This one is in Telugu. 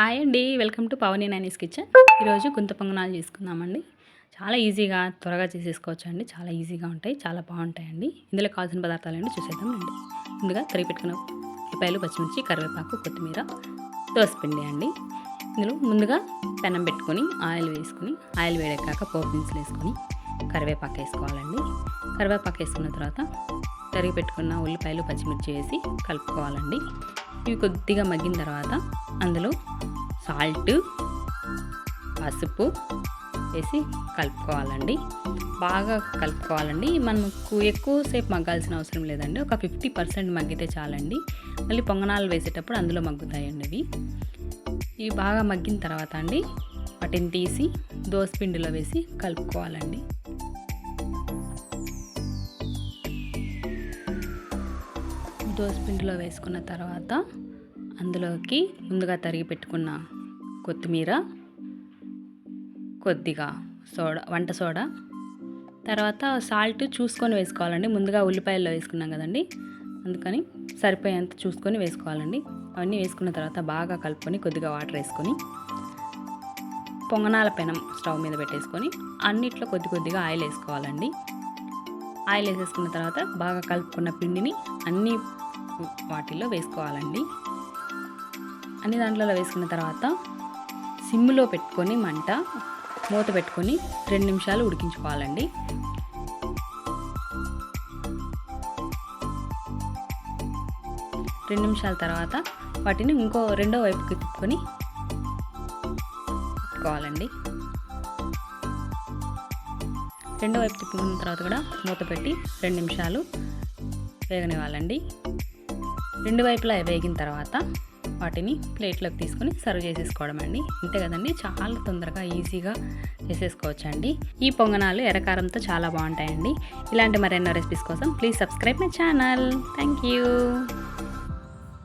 హాయ్ అండి. Welcome to Pavani Naini's kitchen. ఈరోజు గుంత పొంగనాలు చేసుకుందామండి. చాలా ఈజీగా త్వరగా చేసేసుకోవచ్చు అండి చాలా ఈజీగా ఉంటాయి చాలా బాగుంటాయండి. ఇందులో కావాల్సిన పదార్థాలు అండి. చూసేద్దామండి ముందుగా తరిగి పెట్టుకున్న ఉల్లిపాయలు పచ్చిమిర్చి కరివేపాకు కొత్తిమీర దోసపిండి అండి. ఇందులో ముందుగా పెనం పెట్టుకొని ఆయిల్ వేసుకొని ఆయిల్ వేడెక్కాక పోపు దినుసులు వేసుకొని కరివేపాకు వేసుకోవాలండి. కరివేపాకు వేసుకున్న తర్వాత తరిగి పెట్టుకున్న ఉల్లిపాయలు పచ్చిమిర్చి వేసి కలుపుకోవాలండి. ఇవి కొద్దిగా మగ్గిన తర్వాత అందులో సాల్ట్ పసుపు వేసి కలుపుకోవాలండి. బాగా కలుపుకోవాలండి. మనకు ఎక్కువసేపు మగ్గాల్సిన అవసరం లేదండి. ఒక ఫిఫ్టీ పర్సెంట్ మగ్గితే చాలండి. మళ్ళీ పొంగనాలు వేసేటప్పుడు అందులో మగ్గుతాయండి ఇవి. ఇవి బాగా మగ్గిన తర్వాత అండి వాటిని తీసి దోసపిండిలో వేసి కలుపుకోవాలండి. దోసపిండిలో వేసుకున్న తర్వాత అందులోకి ముందుగా తరిగి పెట్టుకున్న కొత్తిమీర కొద్దిగా సోడా వంట సోడా తర్వాత సాల్ట్ చూసుకొని వేసుకోవాలండి. ముందుగా ఉల్లిపాయల్లో వేసుకున్నాం కదండి. అందుకని సరిపోయేంత చూసుకొని వేసుకోవాలండి. అవన్నీ వేసుకున్న తర్వాత బాగా కలుపుకొని కొద్దిగా వాటర్ వేసుకొని పొంగనాల పెనం స్టవ్ మీద పెట్టేసుకొని అన్నిట్లో కొద్ది కొద్దిగా ఆయిల్ వేసుకోవాలండి. ఆయిల్ వేసేసుకున్న తర్వాత బాగా కలుపుకున్న పిండిని అన్ని వాటిల్లో వేసుకోవాలండి. అన్ని దాంట్లో వేసుకున్న తర్వాత సిమ్లో పెట్టుకొని మంట మూత పెట్టుకొని రెండు నిమిషాలు ఉడికించుకోవాలండి. రెండు నిమిషాల తర్వాత వాటిని ఇంకో రెండో వైపుకి తిప్పుకొని పెట్టుకోవాలండి రెండో వైపు తిప్పుకున్న తర్వాత కూడా మూత పెట్టి రెండు నిమిషాలు వేగనివ్వాలండి. రెండు వైపులా వేగిన తర్వాత వాటిని ప్లేట్లోకి తీసుకొని సర్వ్ చేసేసుకోవడం అండి. అంతే కదండి చాలా తొందరగా ఈజీగా చేసేసుకోవచ్చు అండి ఈ పొంగనాలు ఎర్రకారంతో చాలా బాగుంటాయండి. ఇలాంటి మరెన్నో రెసిపీస్ కోసం please subscribe my channel. Thank you.